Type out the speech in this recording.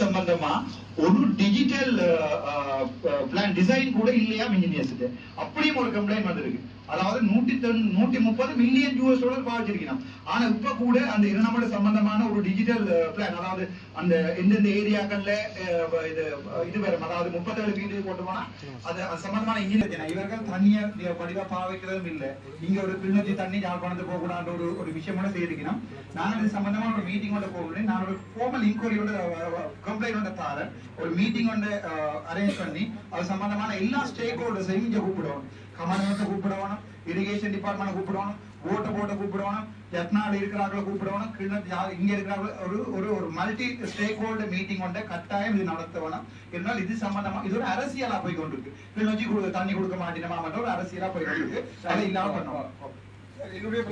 சம்பந்தமா ஒரு digital plan design கூட இல்லையா இன்ஜினியர்ஸ் அப்படியும் ஒரு கம்ப்ளைண்ட் வந்திருக்கு. அதாவது நூத்தி நூத்தி முப்பது மில்லியன் யூஎஸ் டாலர் பாவிச்சிருக்கணும். ஆனா இப்ப கூட அந்த இரணமட சம்பந்தமான ஒரு டிஜிட்டல் பிளான் uh, அதாவது அந்த எந்தெந்த ஏரியாக்கள்ல uh, இது இது வரும். அதாவது முப்பத்தேழு வீடு கொண்டு போனா அது அது சம்பந்தமான இன்ஜினியர் இவர்கள் தண்ணிய வடிவா பாவிக்கிறதும் இல்லை. இங்க ஒரு கிளிநொச்சி தண்ணி யாழ்ப்பாணத்து போக கூடாது ஒரு ஒரு விஷயம் கூட செய்திருக்கணும். நான் இது சம்பந்தமான ஒரு மீட்டிங் ஒன்று போகணும் நான் ஒரு ஃபார்மல் இன்கொயரி கம்ப்ளைண்ட் ஒன்று தாரேன். ஒரு மீட்டிங் ஒன்று uh, அரேஞ்ச் பண்ணி அது சம்பந்தமான எல்லா ஸ்டேக் ஹோல்டர்ஸையும் இங்க கூப்பிடுவோம் கமர்மெண்ட்டை கூப்பிடுவோம் இரிகேஷன் டிபார்ட்மெண்ட் கூப்பிடுவோம் ஓட்ட போட்ட கூப்பிடுவான் எட்நாடு இருக்கிறார்களோ கூப்பிடுவான் கிணத்து இங்க இருக்கிறாங்கள ஒரு ஒரு ஒரு மல்டி ஸ்டேக் ஹோல்டர் மீட்டிங் ஒன்றை கட்டாயம் இது நடத்தணும். இருந்தால் இது சம்பந்தமா இது ஒரு அரசியலா போய் கொண்டிருக்கு கிளிநொச்சி கு- தண்ணி கொடுக்க மாட்டேனமா மட்டும் ஒரு அரசியலா போய் கொண்டிருக்கு அதை இல்லாம பண்ணுவோம் என்னுடைய